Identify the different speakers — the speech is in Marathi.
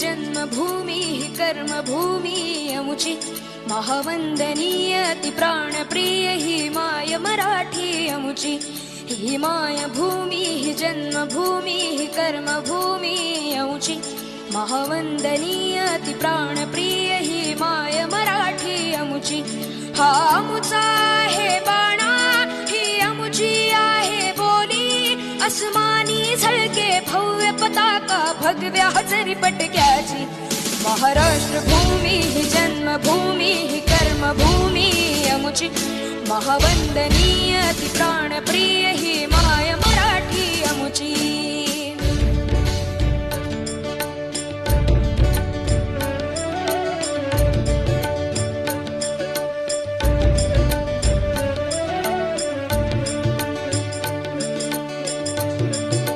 Speaker 1: जन्मभूमी ही कर्मभूमी अमुची महावंदनीय ती प्राणप्रिय ही माय मराठी अमुची ही माय भूमी ही जन्मभूमी कर्मभूमी अमुची महावंदनीय ती प्राणप्रिय ही माय मराठी अमुची हा अमुचा आहे बाणा ही अमुची आहे बोली. अस्मानी झळके भव्य पताका व्याचरिपट क्याचि महाराष्ट्र भूमि जन्मभूमि कर्मा भूमि अमुचि. महा वन्दनीय